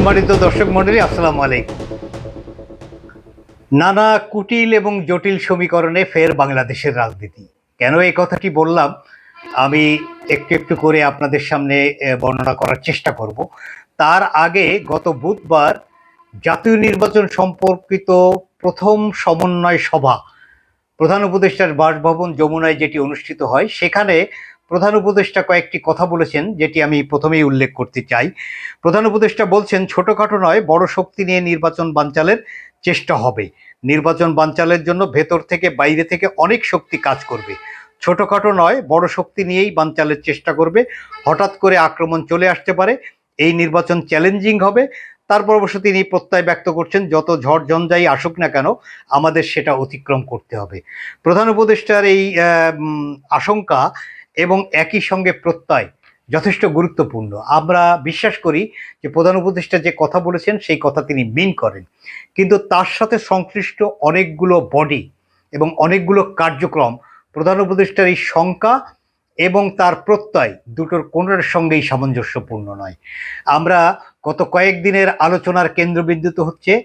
সম্মানিত দর্শক মন্ডলী আসসালামু আলাইকুম। নানা কুটিল এবং জটিল সমীকরণে ফের বাংলাদেশের রাজনীতি। কেন এই কথাটি বললাম? আমি একটু একটু করে আপনাদের সামনে বর্ণনা করার চেষ্টা করব। তার আগে গত বুধবার জাতীয় নির্বাচন সম্পর্কিত প্রথম সমন্বয় সভা প্রধান উপদেষ্টার বাসভবন যমুনায় যেটি অনুষ্ঠিত হয়, সেখানে প্রধান উপদেষ্টা কয়েকটি কথা বলেছেন, যেটি আমি প্রথমেই উল্লেখ করতে চাই। প্রধান উপদেষ্টা বলছেন, ছোটখাটো নয়, বড় শক্তি নিয়ে নির্বাচন বানচালের চেষ্টা হবে। নির্বাচন বানচালের জন্য ভেতর থেকে বাইরে থেকে অনেক শক্তি কাজ করবে। ছোটখাটো নয়, বড় শক্তি নিয়েই বানচালের চেষ্টা করবে। হঠাৎ করে আক্রমণ চলে আসতে পারে, এই নির্বাচন চ্যালেঞ্জিং হবে। তারপর অবশ্য তিনি প্রত্যয় ব্যক্ত করছেন, যত ঝড় ঝঞ্ঝাই আসুক না কেন, আমাদের সেটা অতিক্রম করতে হবে। প্রধান উপদেষ্টার এই আশঙ্কা এবং একই সঙ্গে প্রত্যয় যথেষ্ট গুরুত্বপূর্ণ। আমরা বিশ্বাস করি যে প্রধান উপদেষ্টা যে কথা বলেছেন, সেই কথা তিনি মিন করেন। কিন্তু তার সাথে সংশ্লিষ্ট অনেকগুলো বডি এবং অনেকগুলো কার্যক্রম, প্রধান উপদেষ্টার এই শঙ্কা এবং তার প্রত্যয় দুটোর কোনোটার সঙ্গেই সামঞ্জস্যপূর্ণ নয়। আমরা গত কয়েকদিনের আলোচনার কেন্দ্রবিন্দুতে হচ্ছে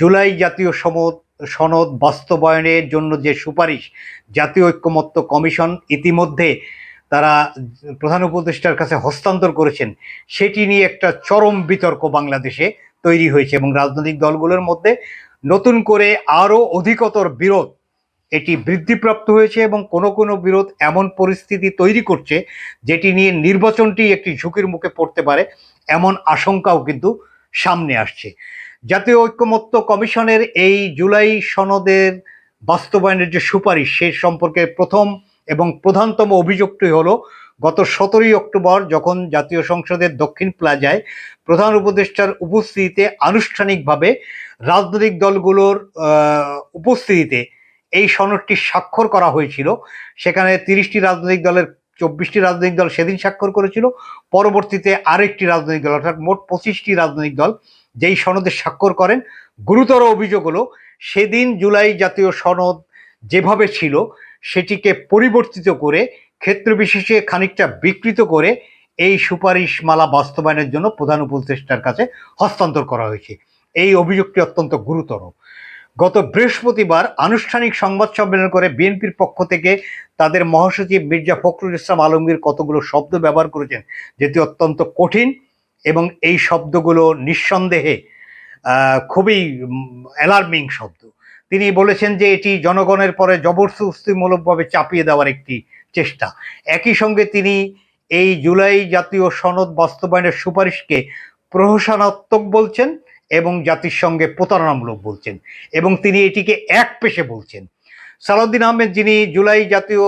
জুলাই জাতীয় সমদ, সনদ বাস্তবায়নের জন্য যে সুপারিশ, জাতীয় ঐক্যমত্য কমিশন ইতিমধ্যে তারা প্রধান উপদেষ্টার কাছে হস্তান্তর করেছেন, সেটি নিয়ে একটা চরম বিতর্ক বাংলাদেশে তৈরি হয়েছে এবং রাজনৈতিক দলগুলোর মধ্যে নতুন করে আরও অধিকতর বিরোধ এটি বৃদ্ধিপ্রাপ্ত হয়েছে এবং কোনো কোনো বিরোধ এমন পরিস্থিতি তৈরি করছে যেটি নিয়ে নির্বাচনটি একটি ঝুঁকির মুখে পড়তে পারে, এমন আশঙ্কাও কিন্তু সামনে আসছে। জাতীয় ঐক্যমত্য কমিশনের এই জুলাই সনদের বাস্তবায়নের যে সুপারিশ, সে সম্পর্কে প্রথম এবং প্রধানতম অভিযোগটি হলো, গত সতেরোই অক্টোবর যখন জাতীয় সংসদের দক্ষিণ প্লাজায় প্রধান উপদেষ্টার উপস্থিতিতে আনুষ্ঠানিকভাবে রাজনৈতিক দলগুলোর উপস্থিতিতে এই সনদটি স্বাক্ষর করা হয়েছিল, সেখানে তিরিশটি রাজনৈতিক দলের, চব্বিশটি রাজনৈতিক দল সেদিন স্বাক্ষর করেছিল, পরবর্তীতে আরেকটি রাজনৈতিক দল, অর্থাৎ মোট পঁচিশটি রাজনৈতিক দল যেই সনদে স্বাক্ষর করেন। গুরুতর অভিযোগ হলো, সেদিন জুলাই জাতীয় সনদ যেভাবে ছিল সেটিকে পরিবর্তিত করে, ক্ষেত্র বিশেষে খানিকটা বিকৃত করে এই সুপারিশমালা বাস্তবায়নের জন্য প্রধান উপদেষ্টার কাছে হস্তান্তর করা হয়েছে। এই অভিযোগটি অত্যন্ত গুরুতর। গত বৃহস্পতিবার আনুষ্ঠানিক সংবাদ সম্মেলন করে বিএনপির পক্ষ থেকে তাদের মহাসচিব মির্জা ফখরুল ইসলাম আলমগীর কতগুলো শব্দ ব্যবহার করেছেন, যেটি অত্যন্ত কঠিন এবং এই শব্দগুলো নিঃসন্দেহে খুবই অ্যালার্মিং শব্দ। তিনি বলেছেন যে এটি জনগণের পরে জবরদস্তিমূলকভাবে চাপিয়ে দেওয়ার একটি চেষ্টা। একই সঙ্গে তিনি এই জুলাই জাতীয় সনদ বাস্তবায়নের সুপারিশকে প্রহসনাত্মক বলছেন এবং জাতির সঙ্গে প্রতারণামূলক বলছেন এবং তিনি এটিকে এক পেশে বলছেন। সালাউদ্দিন আহমেদ যিনি জুলাই জাতীয়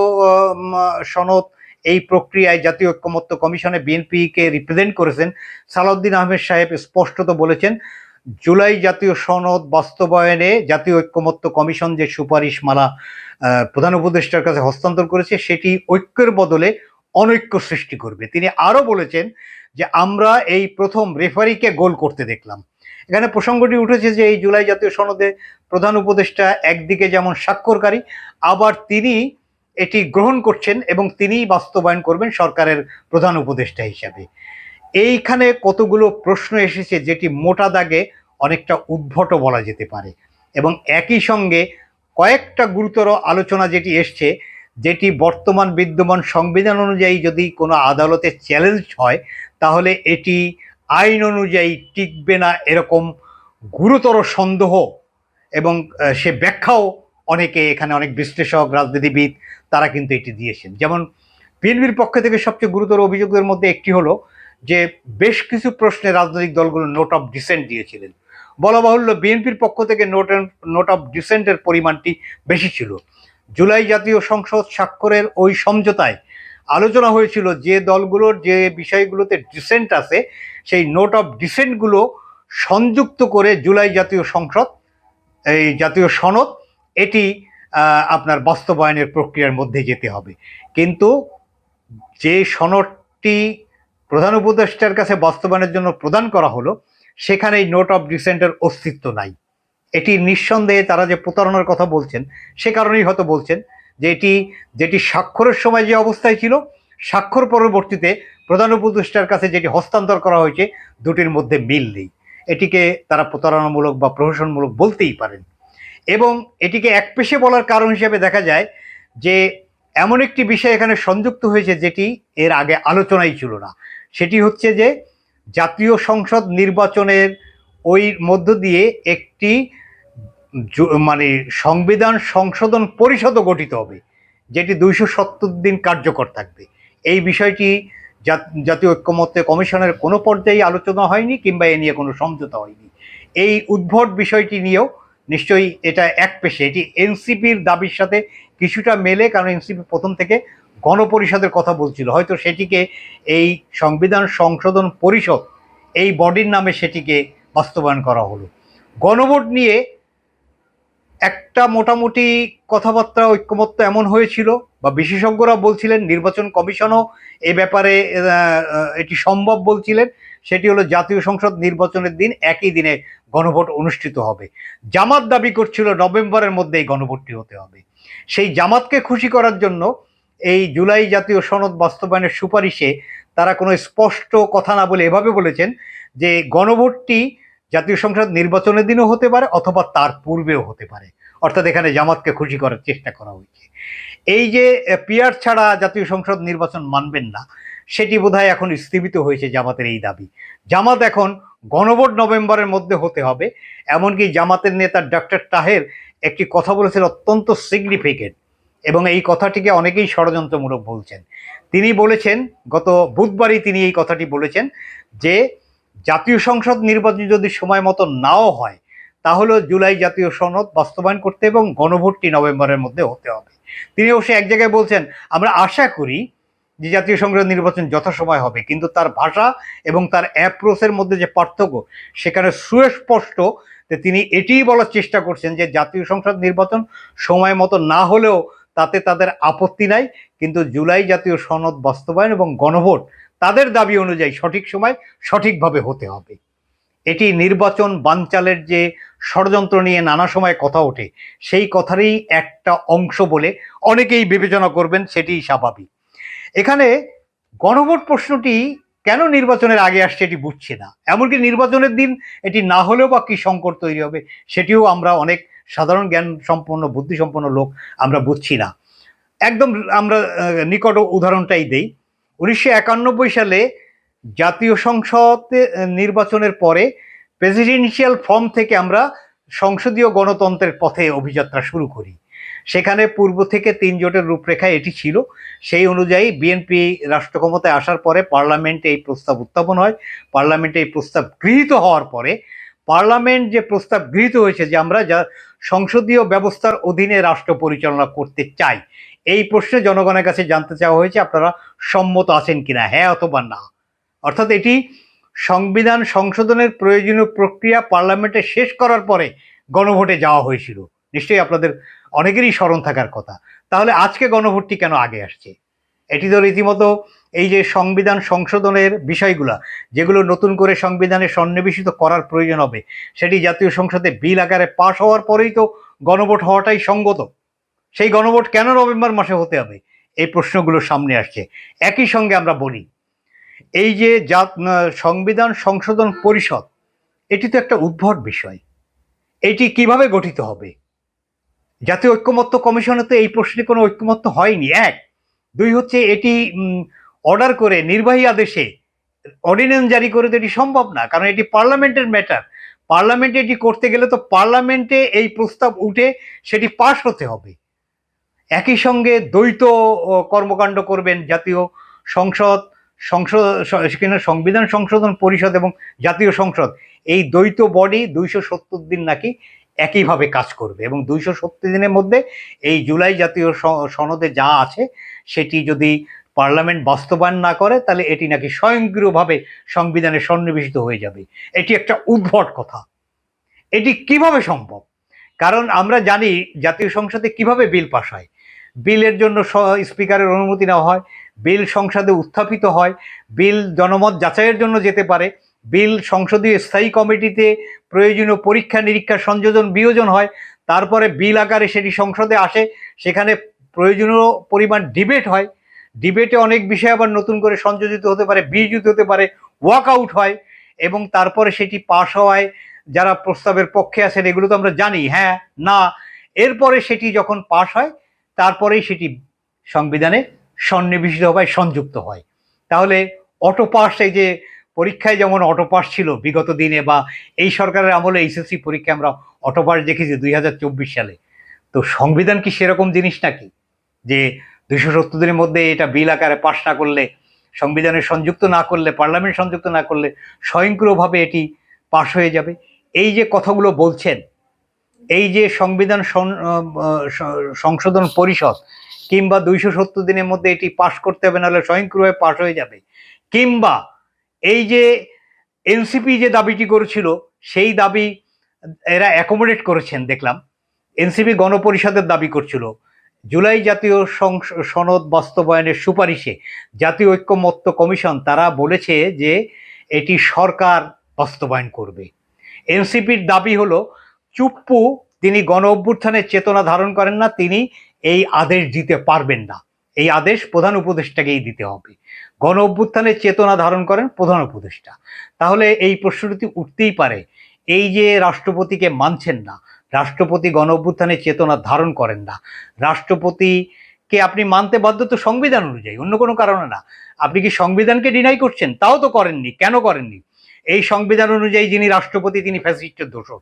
সনদ এই প্রক্রিয়ায় জাতীয় ঐক্যমত্য কমিশনে বিএনপিকে রিপ্রেজেন্ট করেছেন, সালাউদ্দিন আহমেদ সাহেব স্পষ্টত বলেছেন জুলাই জাতীয় সনদ বাস্তবায়নে জাতীয় ঐক্যমত্য কমিশন যে সুপারিশমালা প্রধান উপদেষ্টার কাছে হস্তান্তর করেছে, সেটি ঐক্যের বদলে অনৈক্য সৃষ্টি করবে। তিনি আরও বলেছেন যে, আমরা এই প্রথম রেফারিকে গোল করতে দেখলাম। এখানে প্রসঙ্গটি উঠেছে যে, এই জুলাই জাতীয় সনদে প্রধান উপদেষ্টা একদিকে যেমন স্বাক্ষরকারী, আবার তিনি এটি গ্রহণ করছেন এবং তিনিই বাস্তবায়ন করবেন সরকারের প্রধান উপদেষ্টা হিসাবে। এইখানে কতগুলো প্রশ্ন এসেছে যেটি মোটা দাগে অনেকটা উদ্ভট বলা যেতে পারে। এবং একই সঙ্গে কয়েকটা গুরুতর আলোচনা যেটি এসছে, যেটি বর্তমান বিদ্যমান সংবিধান অনুযায়ী যদি কোনো আদালতে চ্যালেঞ্জ হয়, তাহলে এটি আইন অনুযায়ী টিকবে না এরকম গুরুতর সন্দেহ এবং সে ব্যাখ্যাও অনেকে এখানে অনেক বিশ্লেষক, রাজনীতিবিদ, তারা কিন্তু এটি দিয়েছেন। যেমন, বিএনপির পক্ষ থেকে সবচেয়ে গুরুতর অভিযোগের মধ্যে একটি হলো যে বেশ কিছু প্রশ্নে রাজনৈতিক দলগুলো নোট অফ ডিসেন্ট দিয়েছিলেন। বলা বাহুল্য বিএনপির পক্ষ থেকে নোট নোট অফ ডিসেন্টের পরিমাণটি বেশি ছিল। জুলাই জাতীয় সংসদ স্বাক্ষরের ওই সমঝোতায় আলোচনা হয়েছিল যে দলগুলোর যে বিষয়গুলোতে ডিসেন্ট আছে, সেই নোট অফ ডিসেন্টগুলো সংযুক্ত করে জুলাই জাতীয় সংসদ, এই জাতীয় সনদ, এটি আপনার বাস্তবায়নের প্রক্রিয়ার মধ্যে যেতে হবে। কিন্তু যে সনদটি প্রধান উপদেষ্টার কাছে বাস্তবায়নের জন্য প্রদান করা হলো, সেখানে এই নোট অফ ডিসেন্টের অস্তিত্ব নাই। এটি নিঃসন্দেহে তারা যে প্রতারণার কথা বলছেন, সে কারণেই হয়তো বলছেন যে এটি, যেটি স্বাক্ষরের সময় যে অবস্থায় ছিল, স্বাক্ষর পরবর্তীতে প্রধান উপদেষ্টার কাছে যেটি হস্তান্তর করা হয়েছে, দুটির মধ্যে মিল নেই। এটিকে তারা প্রতারণামূলক বা প্রহসনমূলক বলতেই পারেন। এবং এটিকে এক পেশে বলার কারণ হিসেবে দেখা যায় যে, এমন একটি বিষয় এখানে সংযুক্ত হয়েছে যেটি এর আগে আলোচনাই ছিল না। সেটি হচ্ছে যে জাতীয় সংসদ নির্বাচনের ওই মধ্য দিয়ে একটি মানে সংবিধান সংশোধন পরিষদও গঠিত হবে, যেটি দুইশো সত্তর দিন কার্যকর থাকবে। এই বিষয়টি জাত- জাতীয় ঐক্যমত্য কমিশনের কোনো পর্যায়ে আলোচনা হয়নি কিংবা এ নিয়ে কোনো সমঝোতা হয়নি। এই উদ্ভট বিষয়টি নিয়েও নিশ্চয়ই এটা এক পেশে। এটি এনসিপির দাবির সাথে কিছুটা মেলে, কারণ এনসিপি প্রথম থেকে গণপরিষদের কথা বলছিল। হয়তো সেটিকে এই সংবিধান সংশোধন পরিষদ এই বডির নামে সেটিকে বাস্তবায়ন করা হলো। গণভোট নিয়ে একটা মোটামুটি কথাবার্তা, ঐক্যমত্য এমন হয়েছিল বা বিশেষজ্ঞরা বলছিলেন নির্বাচন কমিশনও এ ব্যাপারে এটি সম্ভব বলছিলেন। সেটি হলো জাতীয় সংসদ নির্বাচনের দিন একই দিনে গণভোট অনুষ্ঠিত হবে। জামাত দাবি করছিল নভেম্বরের মধ্যে এই গণভোটটি হতে হবে। সেই জামাতকে খুশি করার জন্য এই জুলাই জাতীয় সনদ বাস্তবায়নের সুপারিশে তারা কোনো স্পষ্ট কথা না বলে এভাবে বলেছেন যে গণভোটটি জাতীয় সংসদ নির্বাচনের দিনও হতে পারে অথবা তার পূর্বেও হতে পারে। অর্থাৎ এখানে জামাতকে খুশি করার চেষ্টা করা হয়েছে। এই যে পিয়ার ছাড়া জাতীয় সংসদ নির্বাচন মানবেন না, সেটি বোধহয় এখন স্থগিত হয়েছে জামাতের এই দাবি। জামাত এখন গণভোট নভেম্বরের মধ্যে হতে হবে, এমনকি জামাতের নেতা ডক্টর তাহের একটি কথা বলেছেন অত্যন্ত সিগনিফিকেন্ট এবং এই কথাটিকে অনেকেই ষড়যন্ত্রমূলক বলছেন। তিনি বলেছেন, গত বুধবারই তিনি এই কথাটি বলেছেন যে, জাতীয় সংসদ নির্বাচন যদি সময় মতো নাও হয় তাহলে জুলাই জাতীয় সনদ বাস্তবায়ন করতে এবং গণভোটটি নভেম্বরের মধ্যে হতে হবে। তিনি অবশ্য এক জায়গায় বলছেন, আমরা আশা করি যে জাতীয় সংসদ নির্বাচন যথাসময় হবে, কিন্তু তার ভাষা এবং তার অ্যাপ্রোচের মধ্যে যে পার্থক্য, সেখানে সুস্পষ্ট যে তিনি এটিই বলার চেষ্টা করছেন যে, জাতীয় সংসদ নির্বাচন সময় মতো না হলেও তাতে তাদের আপত্তি নাই, কিন্তু জুলাই জাতীয় সনদ বাস্তবায়ন এবং গণভোট তাদের দাবি অনুযায়ী সঠিক সময় সঠিকভাবে হতে হবে। এটি নির্বাচন বানচালের যে ষড়যন্ত্র নিয়ে নানা সময় কথা ওঠে, সেই কথারই একটা অংশ বলে অনেকেই বিবেচনা করবেন, সেটিই স্বাভাবিক। এখানে গণভোট প্রশ্নটি কেন নির্বাচনের আগে আসছে এটি বুঝছে না। এমনকি নির্বাচনের দিন এটি না হলেও বা কি সংকট তৈরি হবে, সেটিও আমরা অনেক সাধারণ জ্ঞান সম্পন্ন, বুদ্ধি সম্পন্ন লোক আমরা বুঝছি না। একদম আমরা নিকট উদাহরণটাই দেই। উনিশশো একানব্বই সালে জাতীয় সংসদে নির্বাচনের পরে প্রেসিডেন্সিয়াল ফর্ম থেকে আমরা সংসদীয় গণতন্ত্রের পথে অভিযাত্রা শুরু করি। সেখানে পূর্ব থেকে তিন জোটের রূপরেখা এটি ছিল। সেই অনুযায়ী বিএনপি রাষ্ট্র ক্ষমতায় আসার পরে পার্লামেন্টে এই প্রস্তাব উত্থাপন হয়। পার্লামেন্টে এই প্রস্তাব গৃহীত হওয়ার পরে পার্লামেন্ট যে প্রস্তাব গৃহীত হয়েছে যে আমরা যা সংসদীয় ব্যবস্থার অধীনে রাষ্ট্র পরিচালনা করতে চাই, এই প্রশ্নে জনগণের কাছে জানতে চাওয়া হয়েছে আপনারা সম্মত আছেন কিনা? হ্যাঁ অথবা না। অর্থাৎ এটি সংবিধান সংশোধনের প্রয়োজনীয় প্রক্রিয়া পার্লামেন্টে শেষ করার পরে গণভোটে যাওয়া হয়েছিল। নিশ্চয়ই আপনাদের অনেকেরই স্মরণ থাকার কথা। তাহলে আজকে গণভোটটি কেন আগে আসছে? এটি তো রীতিমতো এই যে সংবিধান সংশোধনের বিষয়গুলা, যেগুলো নতুন করে সংবিধানে সন্নিবেশিত করার প্রয়োজন হবে, সেটি জাতীয় সংসদে বিল আকারে পাশ হওয়ার পরেই তো গণভোট হওয়াটাই সঙ্গত। সেই গণভোট কেন নভেম্বর মাসে হতে হবে? এই প্রশ্নগুলো সামনে আসছে। একই সঙ্গে আমরা বলি, এই যে জাত সংবিধান সংশোধন পরিষদ, এটি তো একটা উদ্ভট বিষয়। এটি কীভাবে গঠিত হবে? জাতীয় ঐক্যমত্য কমিশনে তো এই প্রশ্নে কোনো ঐক্যমত্য হয়নি। এক, দুই হচ্ছে এটি অর্ডার করে নির্বাহী আদেশে অর্ডিন্যান্স জারি করে তো এটি সম্ভব না, কারণ এটি পার্লামেন্টের ম্যাটার পার্লামেন্টে এটি করতে গেলে তো পার্লামেন্টে এই প্রস্তাব উঠে সেটি পাশ হতে হবে। একই সঙ্গে দ্বৈত কর্মকাণ্ড করবেন জাতীয় সংসদ সংসদ, সেখানে সংবিধান সংশোধন পরিষদ এবং জাতীয় সংসদ। এই দ্বৈত বডি দুইশো সত্তর দিন নাকি একইভাবে কাজ করবে এবং দুইশো সত্তর দিনের মধ্যে এই জুলাই জাতীয় সনদে যা আছে সেটি যদি পার্লামেন্ট বাস্তবায়ন না করে, তাহলে এটি নাকি স্বয়ংক্রিয়ভাবে সংবিধানে সন্নিবেশিত হয়ে যাবে। এটি একটা উদ্ভট কথা। এটি কীভাবে সম্ভব? কারণ আমরা জানি জাতীয় সংসদে কীভাবে বিল পাস হয়। বিলের জন্য স্পিকারের অনুমতি নেওয়া হয়, বিল সংসদে উত্থাপিত হয়, বিল জনমত যাচাইয়ের জন্য যেতে পারে, বিল সংসদীয় স্থায়ী কমিটিতে প্রয়োজনীয় পরীক্ষা, নিরীক্ষা, সংযোজন, বিয়োজন হয়, তারপরে বিল আকারে সেটি সংসদে আসে, সেখানে প্রয়োজনীয় পরিমাণ ডিবেট হয় ডিবেটে অনেক বিষয় আবার নতুন করে সংযোজিত হতে পারে, বিয়োজিত হতে পারে ওয়াক আউট হয় এবং তারপরে সেটি পাশ হওয়ায় যারা প্রস্তাবের পক্ষে আছেন এগুলো তো আমরা জানি হ্যাঁ না, এরপরে সেটি যখন পাশ হয়, তারপরেই সেটি সংবিধানে সন্নিবেশিত হয় সংযুক্ত হয়। তাহলে অটো পাস এই যে পরীক্ষায় যেমন অটো পাস ছিল বিগত দিনে বা এই সরকারের আমলে এইচএসসি পরীক্ষায় আমরা অটো পাস দেখেছি দুই হাজার চব্বিশ সালে। তো সংবিধান কি সেরকম জিনিস নাকি? যে দুইশো সত্তর দিনের মধ্যে এটা বিল আকারে পাশ না করলে, সংবিধানে সংযুক্ত না করলে, পার্লামেন্ট সংযুক্ত না করলে স্বয়ংক্রিয়ভাবে এটি পাশ হয়ে যাবে। এই যে কথাগুলো বলছেন, এই যে সংবিধান সংশোধন পরিষদ, কিংবা দুইশো সত্তর দিনের মধ্যে এটি পাশ করতে হবে, নাহলে স্বয়ংক্রিয়ভাবে পাশ হয়ে যাবে। কিংবা এই যে এনসিপি যে দাবিটি করেছিল, সেই দাবি এরা অ্যাকোমোডেট করেছেন, দেখলাম। এনসিপি গণপরিষদের দাবি করছিল। জুলাই জাতীয় সনদ বাস্তবায়নের সুপারিশে জাতীয় ঐক্যমত্য কমিশন তারা বলেছে যে এটি সরকার বাস্তবায়ন করবে। এনসিপির দাবি হলো, চুপ্পু তিনি গণ অভ্যুত্থানের চেতনা ধারণ করেন না, তিনি এই আদেশ দিতে পারবেন না। এই আদেশ প্রধান উপদেষ্টাকেই দিতে হবে। গণ অভ্যুত্থানের চেতনা ধারণ করেন প্রধান উপদেষ্টা। তাহলে এই প্রশ্নটি উঠতেই পারে, এই যে রাষ্ট্রপতিকে মানছেন না রাষ্ট্রপতি গণ অভ্যুত্থানের চেতনা ধারণ করেন না। রাষ্ট্রপতিকে আপনি মানতে বাধ্য তো সংবিধান অনুযায়ী, অন্য কোনো কারণে না। আপনি কি সংবিধানকে ডিনাই করছেন? তাও তো করেননি। কেন করেননি? এই সংবিধান অনুযায়ী যিনি রাষ্ট্রপতি, তিনি ফ্যাসিস্টের দোষর।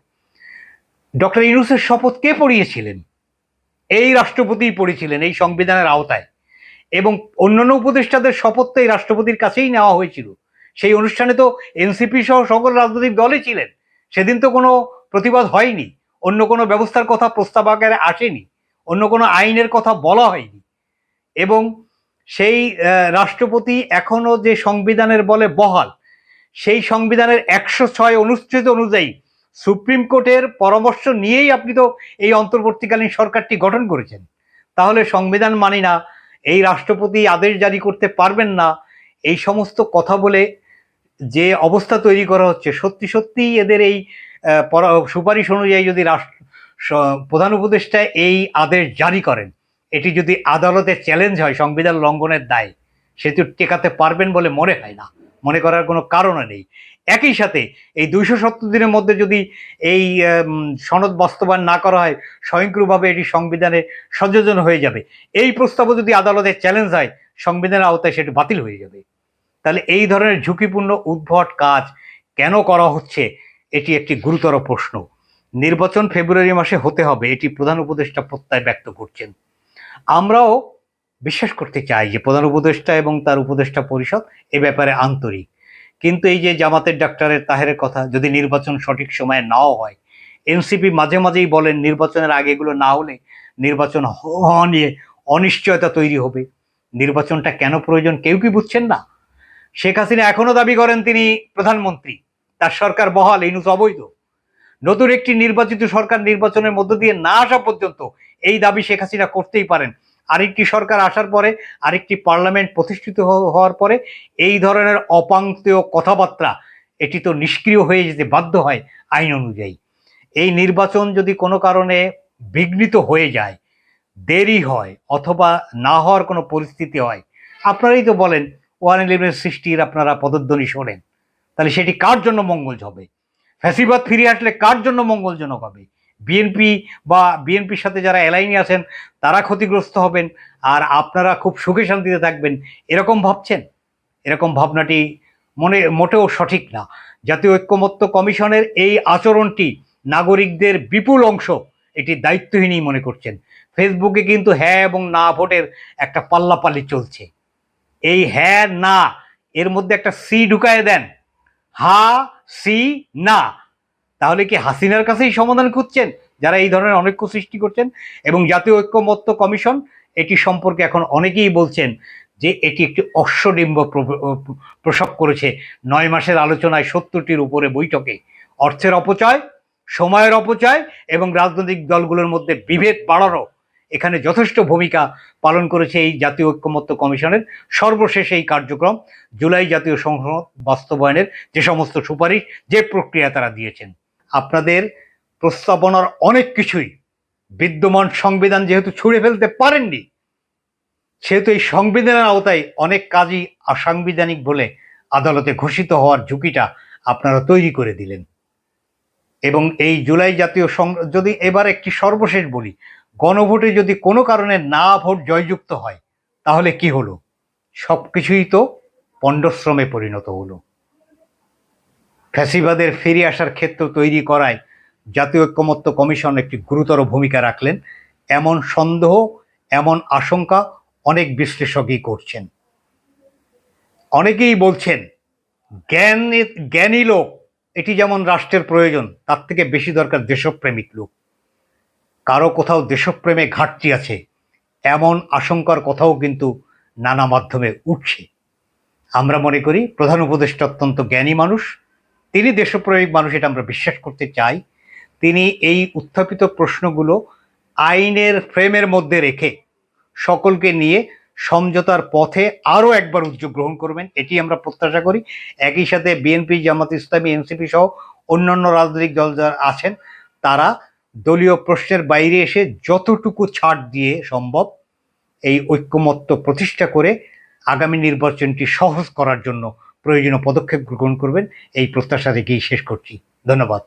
ডক্টর ইউনুসের শপথ কে পড়িয়েছিলেন? এই রাষ্ট্রপতিই পড়েছিলেন এই সংবিধানের আওতায়। এবং অন্যান্য উপদেষ্টাদের শপথ তো এই রাষ্ট্রপতির কাছেই নেওয়া হয়েছিল। সেই অনুষ্ঠানে তো এনসিপি সহ সকল রাজনৈতিক দলই ছিলেন। সেদিন তো কোনো প্রতিবাদ হয়নি। অন্য কোনো ব্যবস্থার কথা প্রস্তাব আকারে আসেনি, অন্য কোনো আইনের কথা বলা হয়নি। এবং সেই রাষ্ট্রপতি এখনও যে সংবিধানের বলে বহাল, সেই সংবিধানের একশো ছয় অনুচ্ছেদ অনুযায়ী সুপ্রিম কোর্টের পরামর্শ নিয়েই আপনি তো এই অন্তর্বর্তীকালীন সরকারটি গঠন করেছেন। তাহলে সংবিধান মানি না, এই রাষ্ট্রপতি আদেশ জারি করতে পারবেন না, এই সমস্ত কথা বলে যে অবস্থা তৈরি করা হচ্ছে, সত্যি সত্যি এদের এই সুপারিশ অনুযায়ী যদি রাষ্ট্র প্রধান উপদেষ্টা এই আদেশ জারি করেন, এটি যদি আদালতে চ্যালেঞ্জ হয়, সংবিধান লঙ্ঘনের দায়, সেটি টেকাতে পারবেন বলে মনে হয় না। মনে করার কোনো কারণও নেই। একই সাথে এই দুইশো সত্তর দিনের মধ্যে যদি এই সনদ বাস্তবায়ন না করা হয়, স্বয়ংক্রিয়ভাবে এটি সংবিধানে সংযোজন হয়ে যাবে। এই প্রস্তাবও যদি আদালতে চ্যালেঞ্জ হয়, সংবিধানের আওতায় সেটি বাতিল হয়ে যাবে। তাহলে এই ধরনের ঝুঁকিপূর্ণ উদ্ভট কাজ কেন করা হচ্ছে? এটি একটি গুরুতর প্রশ্ন। নির্বাচন ফেব্রুয়ারি মাসে হতে হবে, এটি প্রধান উপদেষ্টা প্রত্যয় ব্যক্ত করছেন। আমরাও বিশ্বাস করতে চাই যে প্রধান উপদেষ্টা এবং তার উপদেষ্টা পরিষদ এ ব্যাপারে আন্তরিক। কিন্তু এই যে জামাতের ডাক্তারের তাহেরের কথা, যদি নির্বাচন সঠিক সময়ে নাও হয়, এনসিপি মাঝে মাঝেই বলেন নির্বাচনের আগে এগুলো না হলে নির্বাচন হওয়া নিয়ে অনিশ্চয়তা তৈরি হবে। নির্বাচনটা কেন প্রয়োজন কেউ কি বুঝছেন না? শেখ হাসিনা এখনও দাবি করেন তিনি প্রধানমন্ত্রী। তার সরকার বহাল ইনুস অবৈধ। নতুন একটি নির্বাচিত সরকার নির্বাচনের মধ্য দিয়ে না আসা পর্যন্ত এই দাবি শেখ হাসিনা করতেই পারেন। আরেকটি সরকার আসার পরে, আরেকটি পার্লামেন্ট প্রতিষ্ঠিত হওয়ার পরে এই ধরনের অপাঙ্ক্তেয় কথাবার্তা, এটি তো নিষ্ক্রিয় হয়ে যেতে বাধ্য হয় আইন অনুযায়ী। এই নির্বাচন যদি কোনো কারণে বিঘ্নিত হয়ে যায়, দেরি হয় অথবা না হওয়ার কোনো পরিস্থিতি হয়, আপনারাই তো বলেন, ওয়ান ইলেভেন সৃষ্টির আপনারা পদধ্বনি শোনেন। তাহলে সেটি কার জন্য মঙ্গল হবে? ফ্যাসিবাদ ফিরে আসলে কার জন্য মঙ্গলজনক হবে? বিএনপি বা বিএনপির সাথে যারা অ্যালাইনে আছেন, তারা ক্ষতিগ্রস্ত হবেন আর আপনারা খুব সুখে শান্তিতে থাকবেন। এরকম ভাবছেন? এরকম ভাবনাটি মনে, মোটেও সঠিক না। জাতীয় ঐক্যমত্য কমিশনের এই আচরণটি নাগরিকদের বিপুল অংশ এটি দায়িত্বহীনই মনে করছেন। ফেসবুকে কিন্তু হ্যাঁ এবং না ভোটের একটা পাল্লাপাল্লি চলছে। এই হ্যাঁ না, এর মধ্যে একটা সি ঢুকায় দেন। হা, সি, না। তাহলে কি হাসিনার কাছেই সমাধান খুঁজছেন, যারা এই ধরনের অনৈক্য সৃষ্টি করছেন? এবং জাতীয় ঐক্যমত্য কমিশন এটি সম্পর্কে এখন অনেকেই বলছেন যে এটি একটি অশ্বডিম্ব প্র- প্রসব করেছে। নয় মাসের আলোচনায় সত্তরটির উপরে বৈঠকে। অর্থের অপচয়, সময়ের অপচয় এবং রাজনৈতিক দলগুলোর মধ্যে বিভেদ বাড়ানো এখানে যথেষ্ট ভূমিকা পালন করেছে এই জাতীয় ঐক্যমত্য কমিশনের সর্বশেষ এই কার্যক্রম জুলাই জাতীয় সংসদ বাস্তবায়নের যে সমস্ত সুপারিশ, যে প্রক্রিয়া তারা দিয়েছেন। আপনাদের প্রস্তাবনার অনেক কিছুই বিদ্যমান সংবিধান যেহেতু ছুঁড়ে ফেলতে পারেননি, সেহেতু এই সংবিধানের আওতায় অনেক কাজই অসাংবিধানিক বলে আদালতে ঘোষিত হওয়ার ঝুঁকিটা আপনারা তৈরি করে দিলেন। এবং এই জুলাই জাতীয় যদি এবার একটি সর্বশেষ বলি গণভোটে যদি কোনো কারণে না ভোট জয়যুক্ত হয়, তাহলে কি হলো? সব কিছুই তো পণ্ডশ্রমে পরিণত হলো। ফ্যাসিবাদের ফিরে আসার ক্ষেত্র তৈরি করায় জাতীয় ঐক্যমত্য কমিশন একটি গুরুতর ভূমিকা রাখলেন। এমন সন্দেহ, এমন আশঙ্কা অনেক বিশ্লেষকই করছেন। অনেকেই বলছেন, জ্ঞান জ্ঞানী লোক, এটি যেমন রাষ্ট্রের প্রয়োজন, তার থেকে বেশি দরকার দেশপ্রেমিক লোক। কারও কোথাও দেশপ্রেমে ঘাটতি আছে, এমন আশঙ্কার কথাও কিন্তু নানা মাধ্যমে উঠছে। আমরা মনে করি প্রধান উপদেষ্টা অত্যন্ত জ্ঞানী মানুষ, তিনি দেশপ্রেমিক মানুষ, এটা আমরা বিশ্বাস করতে চাই। তিনি এই উত্থাপিত প্রশ্নগুলো আইনের ফ্রেমের মধ্যে রেখে সকলকে নিয়ে সমঝোতার পথে আরও একবার উদ্যোগ গ্রহণ করবেন, এটি আমরা প্রত্যাশা করি। একই সাথে বিএনপি, জামাত ইসলামী, এনসিপি সহ অন্যান্য রাজনৈতিক দল যারা আছেন, তারা দলীয় প্রশ্নের বাইরে এসে যতটুকু ছাড় দিয়ে সম্ভব এই ঐক্যমত্য প্রতিষ্ঠা করে আগামী নির্বাচনটি সহজ করার জন্য প্রয়োজনীয় পদক্ষেপ গ্রহণ করবেন। এই প্রত্যাশা থেকেই শেষ করছি। ধন্যবাদ।